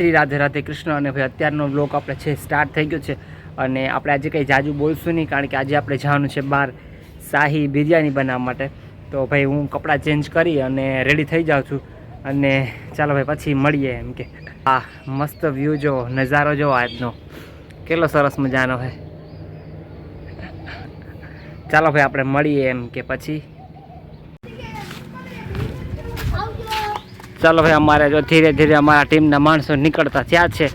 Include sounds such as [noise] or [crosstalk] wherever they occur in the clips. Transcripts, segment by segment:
શ્રી રાધે રાધે કૃષ્ણ અને ભાઈ અત્યારનો બ્લોગ આપણે છે સ્ટાર્ટ થઈ ગયો છે. અને આપણે આજે કંઈ જાજુ બોલશું નહીં, કારણ કે આજે આપણે જવાનું છે બહાર શાહી બિરયાની બનાવવા માટે. તો ભાઈ, હું કપડાં ચેન્જ કરી અને રેડી થઈ જાઉં છું. અને ચાલો ભાઈ, પછી મળીએ એમ કે. આ મસ્ત વ્યૂ જો, નજારો જો આજનો. કેટલો સરસ મજાનો છે ચાલો ભાઈ, આપણે મળીએ એમ કે પછી. ચાલો ભાઈ, અમારે જો ધીરે ધીરે અમારા ટીમના માણસો નીકળતા ત્યાં છે.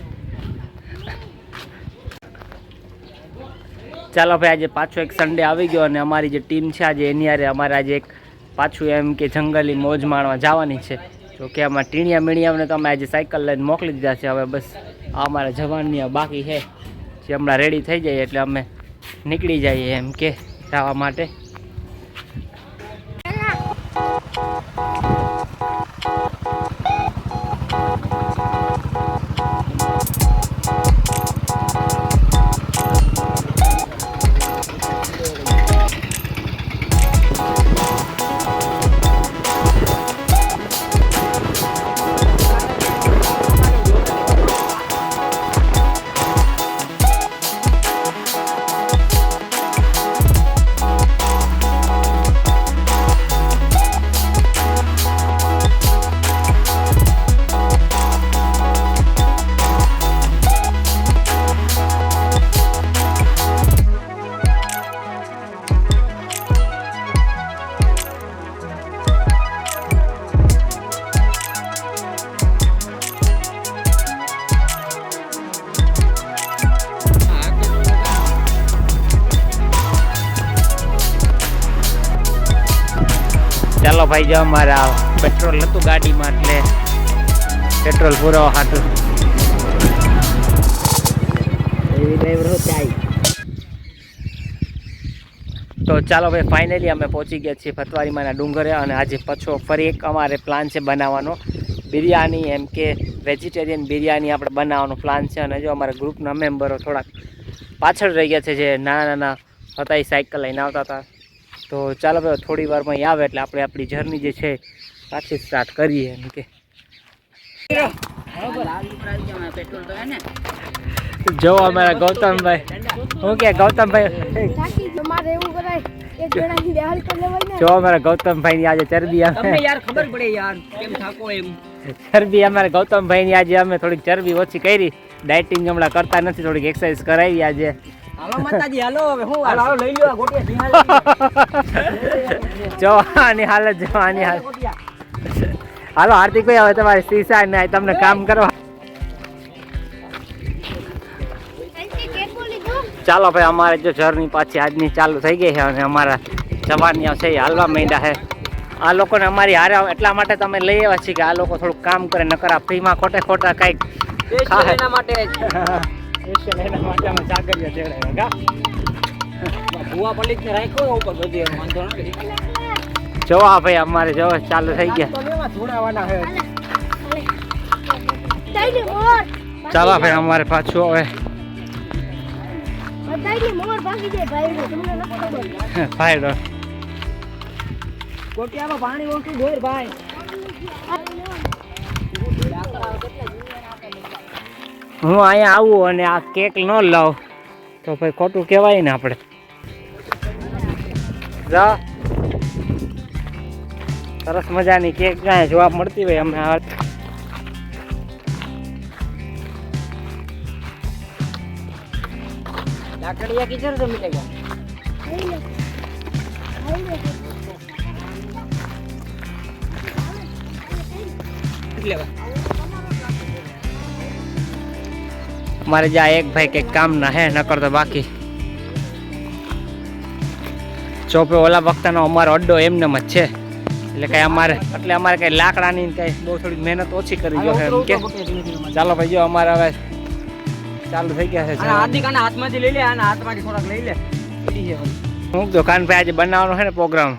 ચાલો ભાઈ, આજે પાછો એક સન્ડે આવી ગયો અને અમારી જે ટીમ છે આજે, એની હારે અમારે આજે એક પાછું એમ કે જંગલી મોજ માણવા જવાની છે. જોકે અમારા ટીણિયા મીણિયાને તો અમે આજે સાયકલ લઈને મોકલી દીધા છે. હવે બસ આ અમારા જવાનની બાકી છે. જે હમણાં રેડી થઈ જાય એટલે અમે નીકળી જઈએ એમ કે જવા માટે. ભાઈ જો અમારા પેટ્રોલ હતું ગાડીમાં એટલે પેટ્રોલ પૂરો હાટું. તો ચાલો ભાઈ ફાઇનલી અમે પહોંચી ગયા છીએ ફતવારીમાંના ડુંગરે અને આજે પાછો ફરી એક અમારે પ્લાન છે બનાવવાનો. બિરયાની એમ કે વેજીટેરિયન બિરયાની આપણે બનાવવાનો પ્લાન છે. અને જો અમારા ગ્રુપના મેમ્બરો થોડાક પાછળ રહી ગયા છે જે નાના નાના હતા એ સાયકલ લઈને આવતા હતા. તો ચાલો ભાઈ થોડી વારમાં અહીં આવે એટલે આપણે આપણી જર્ની જે છે પાછી સ્ટાર્ટ કરીએ એમ કે. જો અમારા ગૌતમભાઈ. હું કે ગૌતમભાઈ? જો અમારા ગૌતમભાઈ ની. આજે ચરબી અમે યાર ખબર પડે યાર કેમ થાકો એમ. ચરબી અમારા ગૌતમભાઈ ની આજે અમે થોડીક ચરબી ઓછી કરી. ડાયટિંગ હમણાં કરતા નથી થોડીક એક્સરસાઇઝ કરાવી આજે. હાલો માતાજી હાલો હવે હું હાલો હાર્દિક લઈ લ્યો ગોટિયા જો હાલત જો હાલત હાલો હાર્દિકભાઈ હવે તમારી શીશા ને આ તમને કામ કરવા. ચાલો ભાઈ અમારે જો જર્ની પાછી આજની ચાલુ થઈ ગઈ છે અને અમારા જવાનીઓ છે એ હાલવા માંડ્યા છે. આ લોકોને અમારી હારે એટલા માટે તમે લઈ આવ્યા છીએ કે આ લોકો થોડુંક કામ કરે નકર આ ફ્રીમાં ખોટે ખોટા કંઈક એના માટે [laughs] સ્પેશિયલ એના માટે અમે ચાકરીઓ કા? ભુવા પલિત ને રાખ્યો ઉપર બધી વાંધો નથી જવા ભાઈ અમારે જવા ચાલુ થઈ ગયા. ચાલો ભાઈ અમારે પાછું હવે. બધાયને મોર ભાગી જાય ભાઈ તમને ન ખબર. ભાઈ રો ગોટિયામાં પાણી ઓછું ભાઈ. હું અહીંયા આવું અને આ કેક ન લાવ. તો ભાઈ ખોટું કહેવાય ને આપણે. જા. સરસ મજાની કેક કાંઈ જોવા મળતી હોય અમે આ લાકડિયા કિચર તો મીટે ગયા મારે જ્યાં એક ભાઈ કંઈક કામ ના હે નકર તો બાકી. ચોપે ઓલા વખતનો અમારો અડ્ડો એમને જ છે. એટલે કઈ અમારે એટલે અમારે કઈ લાકડાની કઈ બહુ થોડી મહેનત ઓછી કરી ગયો એમ કે. ચાલો ભાઈ જો અમારે હવે ચાલુ થઈ ગયા છે આના હાર્દિક આના હાથમાંથી લઈ લે આના હાથમાંથી થોડાક લઈ લે. પડી છે હું આજે બનાવવાનો છે ને પ્રોગ્રામ.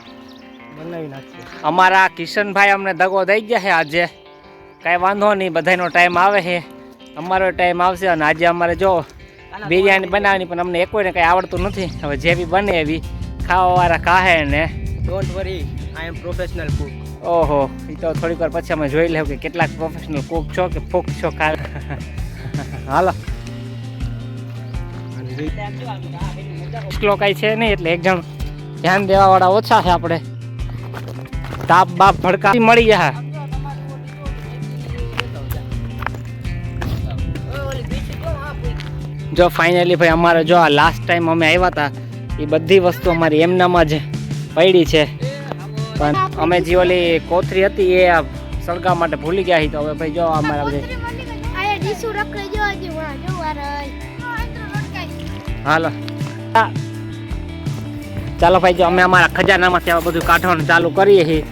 બનાવી નાખીએ. અમારા કિશનભાઈ અમને દગો દઈ ગયા છે આજે. કાંઈ વાંધો નહીં બધાનો ટાઈમ આવે છે. અમારો ટાઈમ આવશે અને આજે અમારે જો બિરયાની બનાવવાની પણ અમને એકોઈને કંઈ આવડતું નથી. હવે જે બી બને એવી ખાવાવાળા કાહે ને. Don't worry I am professional cook ઓહો એ તો થોડીક વાર પછી અમે જોઈ લેવું કે કેટલાક પ્રોફેશનલ કુક છો કે ફૂક છો ખા [laughs] હાલો. મુશ્કેલો કાંઈ છે નહીં એટલે એક જણ ધ્યાન દેવાવાળા ઓછા છે આપણે. તાપ બાપ ભડકા. મળી ગયા. જો ફાઇનલી ભાઈ અમારે જો આ લાસ્ટ ટાઈમ અમે આવ્યા હતા એ બધી વસ્તુ અમારી એમનામાં જ પડી છે. પણ અમે જે ઓલી કોથરી હતી એ આ સળગાવવા માટે ભૂલી ગયા છીએ તો હવે ભાઈ જો અમારા બધે હાલો. ચાલો ભાઈ જો અમે અમારા ખજાનામાંથી આ બધું કાઢવાનું ચાલુ કરીએ છીએ.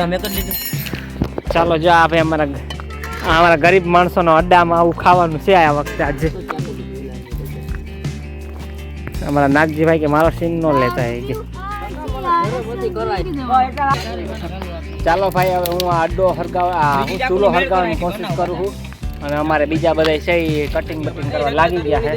રમે કરી લીધું. ચાલો જો આ ભાઈ અમારા અમારા ગરીબ માણસોનો અડ્ડામાં આવું ખાવાનું છે આ વખતે આજે. અમારા નાગજીભાઈ કે મારો સીન નો લેતા એ કે. ચાલો ભાઈ, હવે હું આ અડ્ડો હું ચૂલો હરગાવવાની કોશિશ કરું છું. અને અમારે બીજા બધા છે એ કટિંગ બટિંગ કરવા લાગી ગયા છે.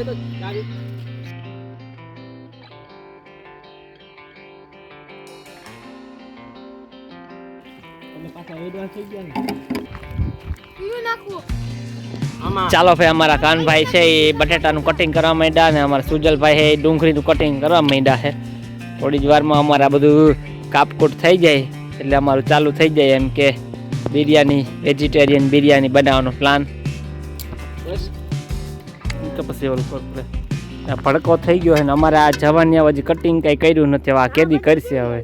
ચાલો ભાઈ અમારા કાનભાઈ છે એ બટેટાનું કટિંગ કરવા માંડ્યા અને અમારા સુજલભાઈ છે એ ડુંગળીનું કટિંગ કરવા માંડ્યા છે. થોડી જ વારમાં અમારા બધું કાપકૂટ થઈ જાય એટલે અમારું ચાલુ થઈ જાય એમ કે બિરયાની વેજીટેરિયન બિરયાની બનાવવાનો પ્લાન તો પછી ઓલું પડે. ભડકો થઈ ગયો છે ને અમારે આ જવાની હજી કટિંગ કઈ કર્યું નથી હવે આ કેદી કરશે હવે.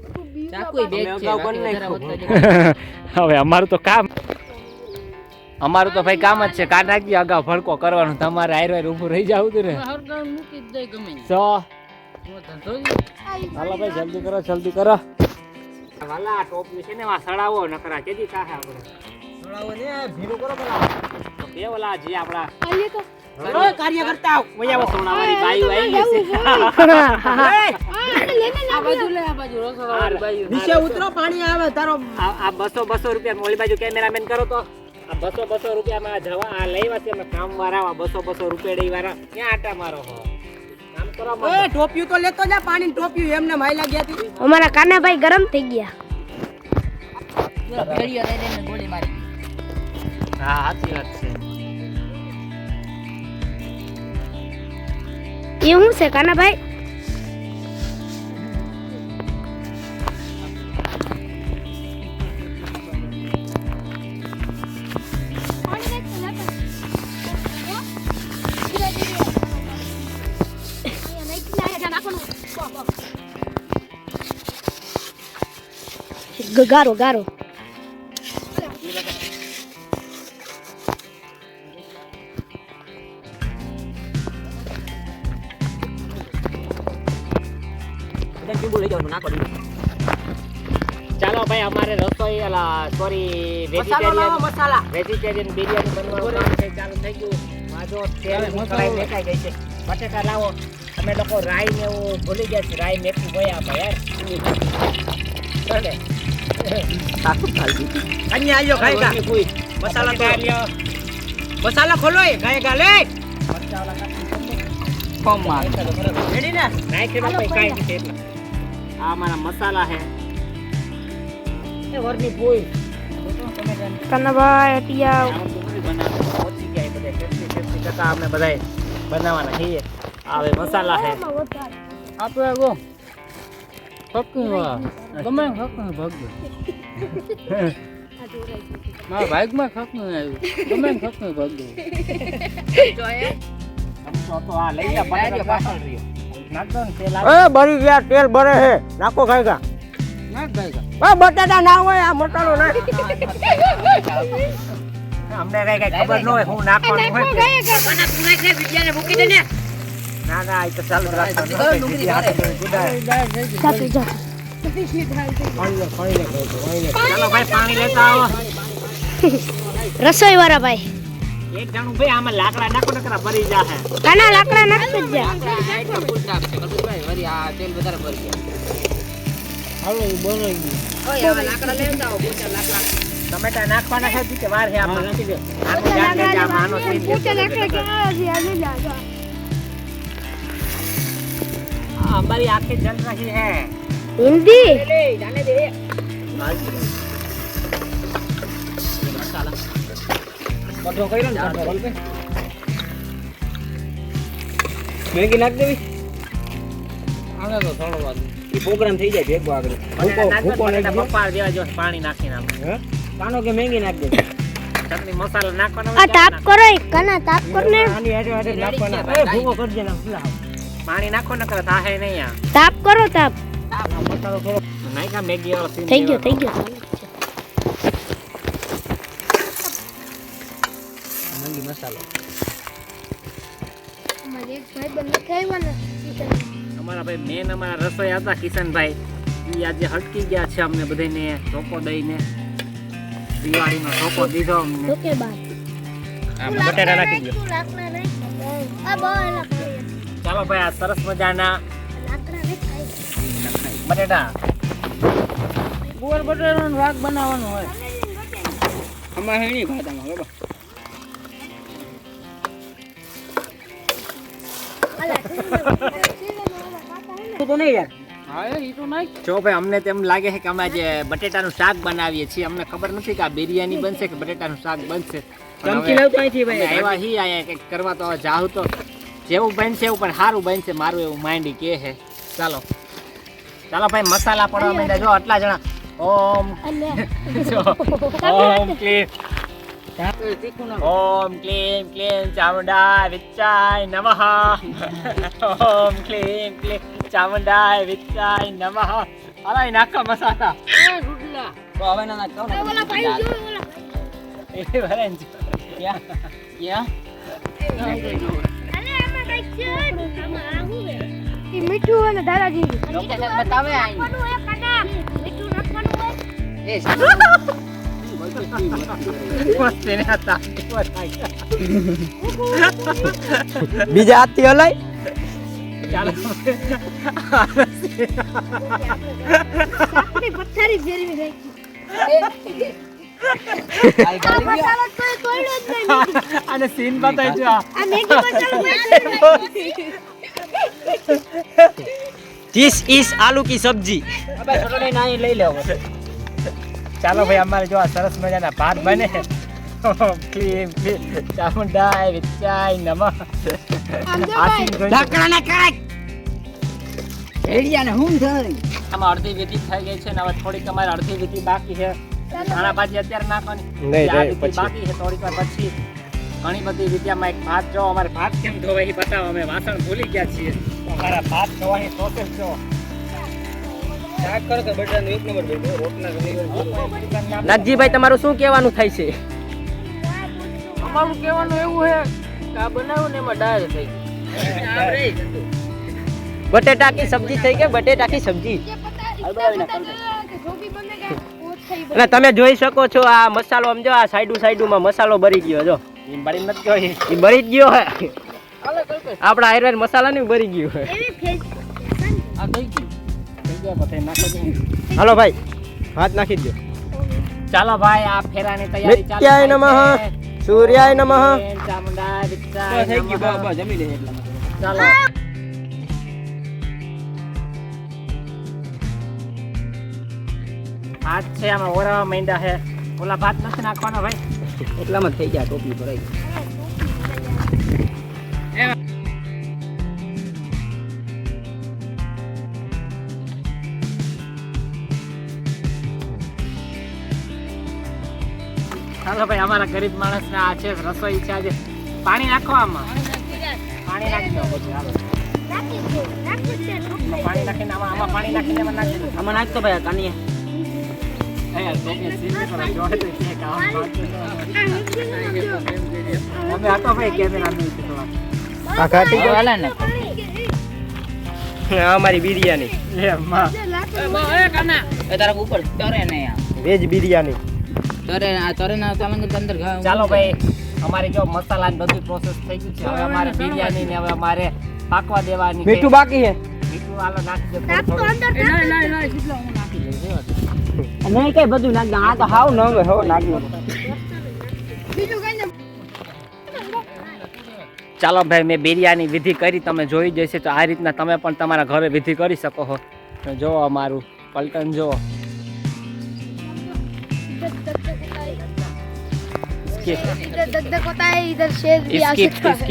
[laughs] હવે અમારું તો કામ અમારું તો ભાઈ કામ જ છે કા નાખી અગાઉ ભડકો કરવાનો તમારે આયર વાયર ઊભું રહી જવું હતું ને. સો. હાલો ભાઈ જલ્દી કરો જલ્દી કરો. વાલા ટોપી છે ને વા સડાવો નકરા કેદી થાહે આપણે? સડાવો ને ભીરું કરો પેલા. બે ઓલા જે તો કાર્ય કરતા આવ. બાઈ આવી છે. [laughs] [laughs] નીચે ઉતરો પાણી આવે તારો આ બસો બસો રૂપિયા ઓલી બાજુ કેમેરામેન કરો તો. આ બસો બસો રૂપિયામાં જવા આ લઈ વાસી અમે કામ વાળા બસો બસો રૂપિયા વાળા. ક્યાં આટા મારો હો? કામ કરો ટોપિયું તો લેતો જા પાણી ટોપિયું એમને માયલા ગયા હતી અમારા કાનાભાઈ ગરમ થઈ ગયા. હા સાચી વાત છે. એ શું છે કાનાભાઈ ગારો ગારો ચાલો ભાઈ અમારે રસોઈ sorry vegetarian masala vegetarian biryani બનવાનું છે ચાલુ થઈ ગયું. માજો તેલ કઢાઈ દેખાઈ ગઈ છે. બટેટા લાવો. અમે લોકો રાઈ ને એવું ભૂલી ગયા છે રાઈ મેથી ગયા ભાઈ યાર. ચાલે. કન્યા આજો ખાઈ કા રોટલી ભૂઈ. મસાલા તો-. મસાલા ખોલો એ ગાય ગાલે મરચાં ઓલા કાપી ફોમમાં રેડી ને નાખી દો ભાઈ કાંઈ નથી એટલે આ મારા મસાલા હે એ વરની ભૂઈ કાનાભાઈ અટિયા. પહોંચી ગયા બધા. 50 ટકા અમે બધાય બનાવવાના છીએ આ હવે મસાલા હે આપણે ગો વા ગમે ભાગ્ય મારા આવ્યું ગમે ભાગ્ય બળી ગયા તેલ બળે હે. નાખો ખાઈ નાખ બટાટા ના હોય આ મટાડો ના. અમને કઈ કઈ ખબર ન હોય હું નાખવાનું હોય. ના ના એ તો ચાલુ ભાઈ રસોઈ વાળા ભાઈ એક જણું ભાઈ આમાં લાકડા નાખો નકરા ભરી જાહે કાના લાકડા નાખતો જ જા તેલ વધારે ભરી ગયા હાલો એ બોલો ઓય આવા લાકડા લેતા આવો બોચા લાકડા ટમેટા નાખવાના છે કે વાર છે આપણે નાખી દે આનો. કે આ આ જો. આ અમારી आंखें जल रही है हिंदी બે મેગી નાખ દેવી. આને તો થોડો વાત ઈ પ્રોગ્રામ થઈ જાય ભેગો આગળ. ભૂકો ભૂકો નાખ પપ્પા દેવા જો પાણી નાખીને આપણે હે? કાનો કે મેગી નાખ દેવી? ચટણી મસાલો નાખવાનો આ તાપ કરો કના તાપ આની નાખવાના ભૂકો કરજે ને પાણી નાખો નકર કરે થાહે નહીં આ. તાપ કરો તાપ. નાખ્યા મેગી વાળો સીન થઈ ગયો થઈ ગયો. મેગી મસાલો. અમારે એક ભાઈ બંધ ખાઈવાના અમારા ભાઈ મેન અમારા રસોઈ હતા કિશનભાઈ. એ આજે હટકી ગયા છે અમને બધાને ધોકો દઈને. દિવાળીનો ધોકો દીધો અમને. Okay bye. બટેટા નાખી ખાઈ ચાલો ભાઈ આ સરસ મજાના બટેટા. ગુવાર બટેટાનો રાગ બનાવવાનો હોય. અમારે હેણી ખાતામાં બરાબર. તો નહીં યાર. જો ભાઈ અમને તેમ લાગે છે કે અમે જે બટેટાનું શાક બનાવીએ છીએ. અમને ખબર નથી કે આ બિરયાની બનશે કે બટેટાનું શાક બનશે. અમે ભાઈ? એવા હી અહીંયા કંઈક કરવા તો હવે જાઉં તો. જેવું બનશે એવું પણ સારું બનશે મારું એવું માઇન્ડ કે છે. ચાલો. ચાલો ભાઈ મસાલા પડવા માંડ્યા. જો આટલા જણા. ઓમ. [laughs] ઓમ ક્લીન. ઓમ ક્લીમ ક્લીમ ચામુંડાય વિચાય નમઃ. ઓમ ક્લીમ ક્લીમ ચામુંડાય વિચાય નમઃ. અરે નાખો મસાલા. તો હવે ના નાખ ઓલા ભાઈ જો ઓલા એ ભરેન ક્યાં? ક્યાં? હે મીઠું અને દાદાજી બતાવે એ. [laughs] બીજા હાથથી હલાય. ચાલો. પથ્થારી ફેરવી નાખી. આ મસાલો તોય તોડ્યો જ નહીં. [laughs] અને સીન બતાવી જો ધીસ ઇઝ આલુ કી સબ્જી. લઈ લેવો. ચાલો ભાઈ અમારે જો આ સરસ મજાના ભાત બને. ક્લીમ ચામુંડાય વિચ્ચાય નમઃ. સીન જોઈ ભેડિયાને હું થઈ? આમાં અડધી વિધિ થઈ ગઈ છે ને હવે થોડીક અમારે અડધી વિધિ બાકી છે. ધાણા ભાજી અત્યારે નાખવાની નહીં. બાકી છે થોડીક વાર પછી ઘણી બધી વિદ્યામાં એક ભાત જો અમારે ભાત કેમ ધોવાય એ બતાવો અમે વાસણ ભૂલી ગયા છીએ અમારા ભાત ધોવાની પ્રોસેસ જો નાગજીભાઈ તમારું શું કહેવાનું થાય છે અમારું કહેવાનું એવું છે કે આ બનાવ્યું ને એમાં ડાળ થઈ બટેટા કી સબ્જી થઈ કે બટેટા કી સબ્જી અને તમે જોઈ શકો છો આ મસાલો સમજો આ સાઈડુ સાઈડુમાં મસાલો બરી ગયો જો. બરી નથી ગયો એ. ભરી ગયો હે. આપણા આયુર્વેદ મસાલા ને ભરી ગયું હે. હાલો ભાઈ હાથ નાખી દો ચાલો ભાઈ આ ફેરાની તૈયારી ચાલુ નમઃ સૂર્યાય નમઃ. ચામુંડા વિક્તા થઈ ગયું. બસ જમી લે ચાલો. ભાત છે આમાં ઓરાવા માંડ્યા છે. ઓલા ભાત નથી નાખવાનો ભાઈ. એટલામાં જ થઈ ગયા ટોપી ભરાઈ. ચાલો ભાઈ અમારા ગરીબ માણસને આ છે રસોઈ છે આજે. પાણી નાખો આમાં. પાણી નાખી દો. પછી હાલો પાણી નાખીને આમાં આમાં પાણી નાખીને આમાં નાખી આમાં નાખતો ભાઈ કાનીએ. અમે હતો ભાઈ કેમેરા નહીં થોડા આ ઘાટી ગયો હાલે ને નાખી અમારી બિરયાની એ માં એ તારા ઉપર તરે ને વેજ બિરયાની તરે આ તરે ના ચાલંગ અંદર ચાલો ભાઈ અમારી જો મસાલા બધી પ્રોસેસ થઈ ગઈ છે હવે અમારે બિરયાની ને હવે અમારે પાકવા દેવાની છે. મીઠું બાકી છે મીઠું હાલો નાખી દે અંદર નહીં કઈ બધું નાખ આ તો હાવ ન હવે હો નાખી ચાલો ભાઈ મેં બિરયાની વિધિ કરી તમે જોઈ જશે તો આ રીતના તમે પણ તમારા ઘરે વિધિ કરી શકો છો જો અમારું પલટન જો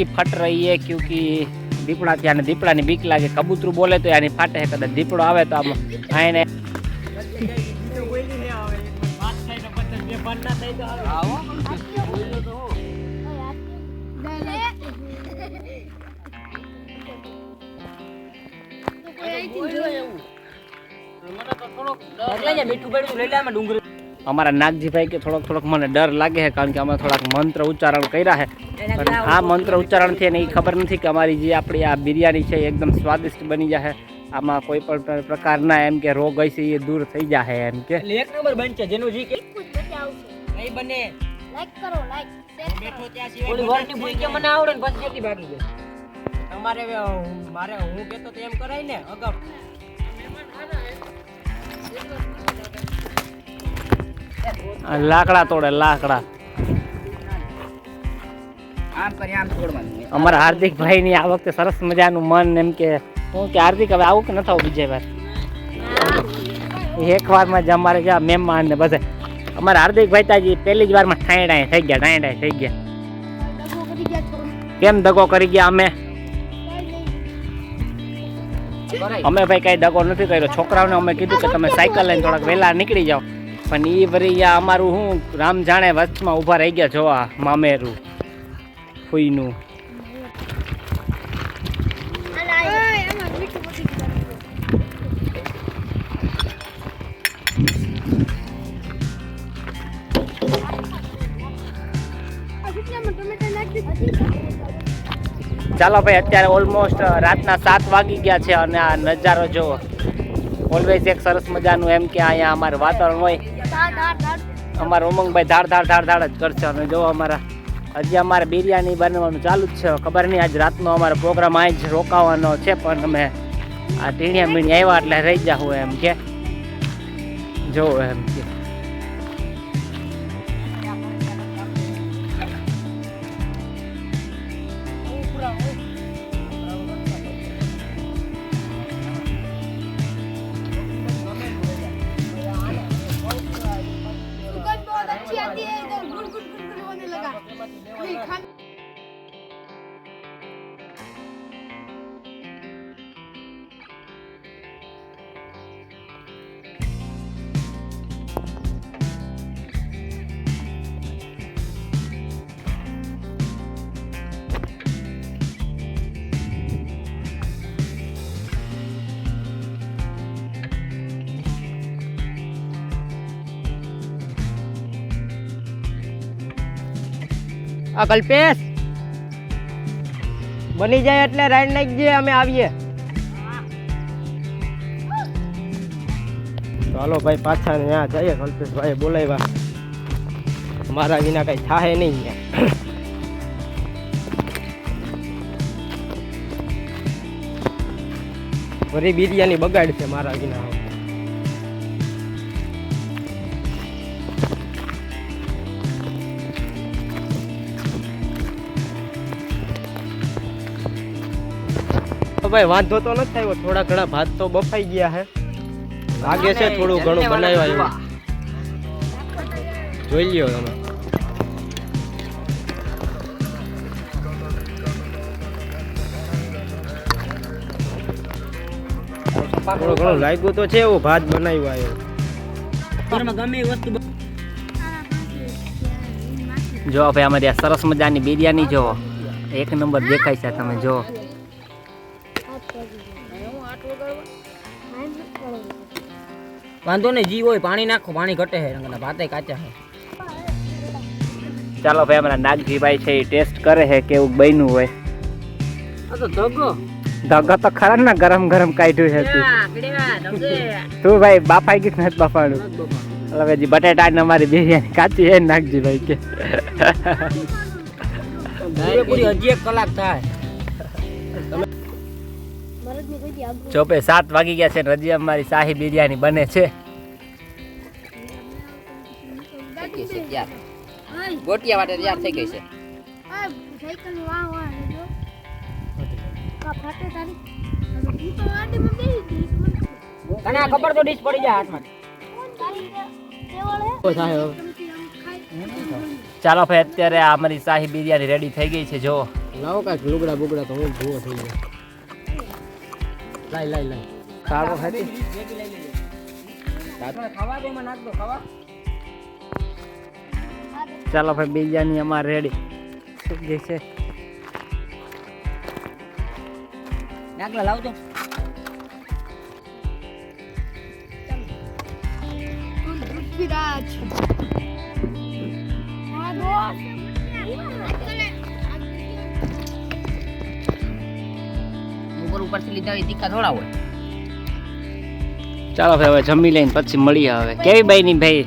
ફટ રહી હે ક્યુંકિ દીપડા ત્યાં દીપડાની બીક લાગે. કબૂતરું બોલે તો એની ફાટે કદાચ દીપડો આવે તો આમ. આને અમારા નાગજીભાઈ કે થોડોક થોડોક મને ડર લાગે છે કારણ કે અમે થોડાક મંત્ર ઉચ્ચારણ કર્યા છે. પણ આ મંત્ર ઉચ્ચારણથી એને એ ખબર નથી કે અમારી જે આપણી આ બિરયાની છે એ એકદમ સ્વાદિષ્ટ બની જશે આમાં કોઈ પણ પ્રકારના એમ કે રોગ હશે એ દૂર થઈ જશે એમ કે. એક નંબર બનશે જેનું જી નહીં બને. લાઈક કરો લાઈક શેર બેઠો ત્યાં સિવાય ઓલી વરની ભૂલ કે મને આવડે ને બસ જેટલી બાકી છે તમારે મારે હું કેતો તો એમ કરાય ને અગમ. લાકડા તોડે લાકડા. અમારા હાર્દિક ભાઈ ની આ વખતે સરસ મજાનું મન એમ કે હું કે હાર્દિક હવે આવું કે ન થવું બીજે વાર? એક વારમાં જ અમારે જ્યાં મહેમાન ને બધા અમારા હાર્દિક ભાઈતાજી પહેલી જ વારમાં ઠાંયડા થઈ ગયા ઠાંયડા થઈ ગયા. કેમ દગો કરી ગયા અમે? અમે ભાઈ કાંઈ દગો નથી કર્યો. છોકરાઓને અમે કીધું કે તમે સાયકલ લઈને થોડાક વહેલા નીકળી જાઓ. પણ એ વરી અમારું શું રામ જાણે વચમાં ઊભા રહી ગયા જોવા મામેરું, ફૂઈનું. ચાલો ભાઈ, અત્યારે ઓલમોસ્ટ રાતના સાત વાગી ગયા છે અને આ નજારો જુઓ. ઓલવેઝ એક સરસ મજાનું એમ કે અહીંયા અમારે વાતાવરણ હોય. અમારો ઉમંગભાઈ ધાડ ધાડ ધાડ ધાડ જ કરશે અને જો અમારા. હજી અમારે બિરયાની બનવાનું ચાલુ જ છે. ખબર નહીં, આજ રાતનો અમારો પ્રોગ્રામ આ જ રોકાવાનો છે, પણ અમે આ ટીણિયા મીણિયા આવ્યા એટલે રહી જાઉં એમ કે. જો એમ કે. આ કલ્પેશ બની જાય એટલે રાઈડ નાખજે અમે આવીએ. ચાલો ભાઈ, પાછા ત્યાં જઈએ કલ્પેશભાઈ બોલાવ્યા. મારા વિના કઈ થાય નહીં ફરી બિરયાની બગાડ છે મારા વિના. તો ભાઈ વાંધો તો નથી થયો થોડા ઘણા ભાત તો બફાઈ ગયા હે. લાગે છે થોડું ઘણું બનાવ્યા એવું. જોઈ લ્યો તમે. થોડું ઘણું લાગ્યું તો છે એવું ભાત બનાવ્યો આવ્યો ગમે વસ્તુ જો ભાઈ અમારી આ સરસ મજાની બિરયાની જો. એક નંબર દેખાય છે તમે જો. વાંધો નહીં જી હોય પાણી નાખો પાણી ઘટે છે ભાતે કાચા છે ચાલો ભાઈ અમારા નાગજીભાઈ છે એ ટેસ્ટ કરે છે કેવું બન્યું હોય. આ તો ધગો. તો ખરા ને ગરમ ગરમ કાઢ્યું છે તું. તું ભાઈ બાફાઈ ગયું નથી બાફાણું? હવે હજી બટેટા ને અમારી બિરયાની કાચી છે નાગજીભાઈ કે. પૂરી હજી એક કલાક થાય. ભાઈ સાત વાગી ગયા છે રજી અમારી શાહી બિરયાની બને છે. ગોટિયા માટે તૈયાર થઈ ગઈ છે. ખબર તો ડીશ પડી જાય હાથમાં. ચાલો ભાઈ અત્યારે આ અમારી શાહી બિરયાની રેડી થઈ ગઈ છે જો લાવો કાંઈક લુગડા બુગડા તો હું ભૂવો થઈ ગયો લાઈ લઈ લઈ દો ખાવા. ચાલો ભાઈ બીજાની અમારે રેડી જે છે? નાખલા લાવજો પૃથ્વીરાજ ઉપરથી લીધા હોય તીખા થોડા હોય. ચાલો ભાઈ હવે જમી લઈને પછી મળીએ હવે. કેવી બાઈની ભાઈ?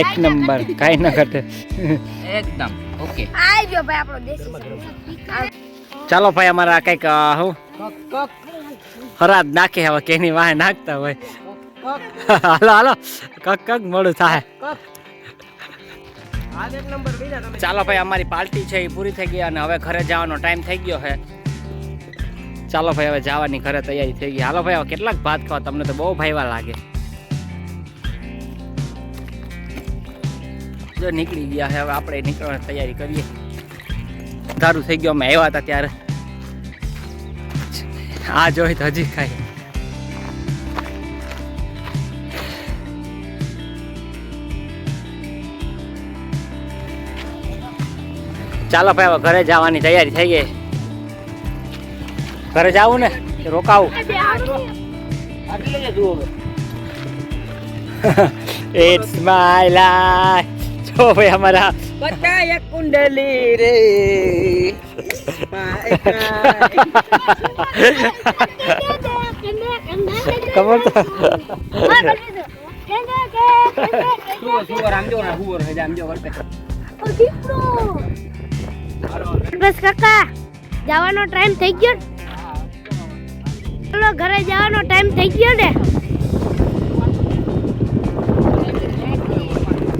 એક નંબર કાઈ ના કરતે એકદમ ઓકે. આઈ ભાઈ આપણો દેશી ચાલો ભાઈ અમારા કંઈક હું? હરાદ નાખે હવે કેની વાહે નાખતા હોય. કક હાલો હાલો. કક કક મોડું થાય. આ એક નંબર બીજા તમે ચાલો ભાઈ અમારી પાર્ટી છે એ પૂરી થઈ ગઈ અને હવે ઘરે જવાનો ટાઈમ થઈ ગયો છે. ચાલો ભાઈ, હવે જવાની ઘરે તૈયારી થઈ ગઈ. હાલો ભાઈ, હવે કેટલાક ભાત ખાવા? તમને તો બહુ ભાઈવા લાગે. જો નીકળી ગયા હવે આપણે નીકળવાની તૈયારી કરીએ. સારું થઈ ગયો, અમે આવ્યા હતા ત્યારે. આ જોઈ તો હજી ખાઈ ચાલો ભાઈ, હવે ઘરે જવાની તૈયારી થઈ ગઈ. ઘરે જાવું ને રોકાવું. ઇટ્સ માય લાઈફ જો ભાઈ અમારા બધા એક કુંડલી રે. ખબર તો બસ કાકા જવાનો ટાઈમ થઈ ગયો? ચલો ઘરે જવાનો ટાઈમ થઈ ગયો ને.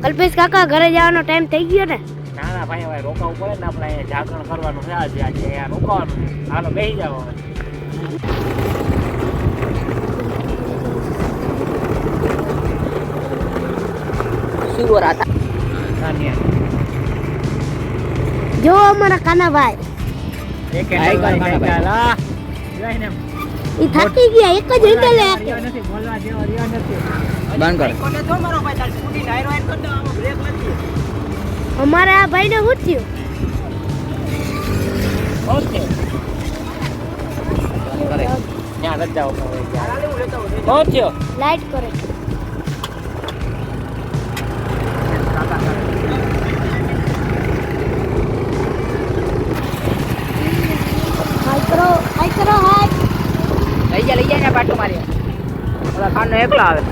કલ્પેશ કાકા ઘરે જવાનો ટાઈમ થઈ ગયો ને? ના ના ભાઈ હવે રોકાવું પડે ને આપણે અહીંયા જાગરણ કરવાનું છે આજે આજે અહીંયા રોકાવાનું હાલો બેસી જાવ. જો અમારા કાનાભાઈ. એક હા, એ થાકી ગયા એક જ રીતે લે. બંધ કર. અમારા આ ભાઈને શું થયું? ઓકે. લાઈટ કરે હાય કરો હાય કરો હાય લઈ જા લઈ જા ને પાટો મારી ઓલા ખાન નો એકલા આવે.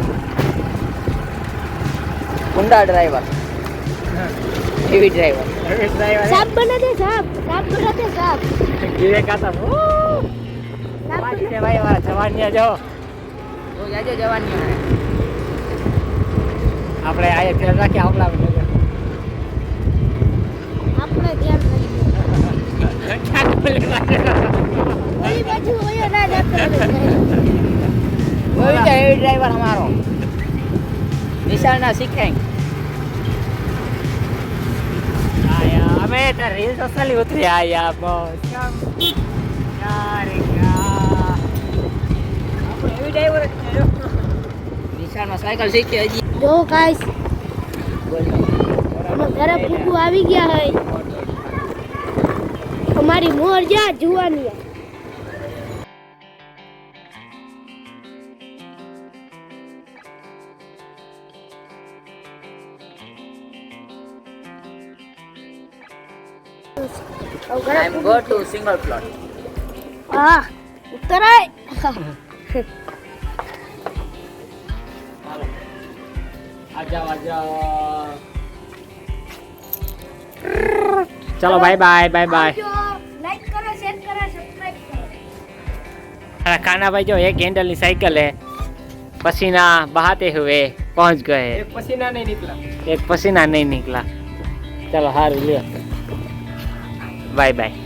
ગુંડા ડ્રાઈવર એવી ડ્રાઈવર સાપ બના દે સાપ. સાપ બના દે સાપ. વિવેક હતા દે ભાઈ વાળા જવાનિયા જો. તો જાજો જવાની આપણે આયા ફેર રાખી આવલા આપણે ધ્યાન રાખીએ. એવી ડ્રાઈવર અમારો નિશાળ ના આયા અમે તો રીલ્સ અસલી ઉતરી આયા બસ. એવી ડ્રાઈવર નિશાળમાં સાયકલ શીખી હજી ઘરે ફૂગુ આવી ગયા હોય અમારી મોર જા જુવાની I am go to single plot હા ઉતરાય આજા આજા ચલો બાય બાય બાય બાય अरे खाना भाई जो एक हैंडल की साइकिल है पसीना बहाते हुए पहुंच गए एक पसीना नहीं निकला एक पसीना नहीं निकला चलो हार लियो बाय बाय